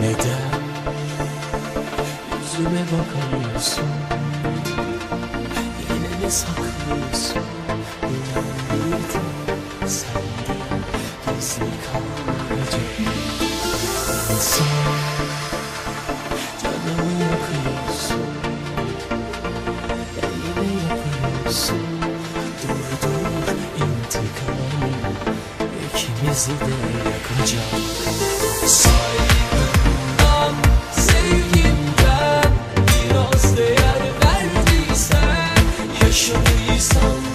Neden yüzüme bakamıyorsun? Yine mi saklıyorsun? Yanımda sende gizli kalmayacak. Nasıl canımı yakıyorsun. Elimi yapıyorsun Durdur intikamı İkimizi de yakacak Say Show me some.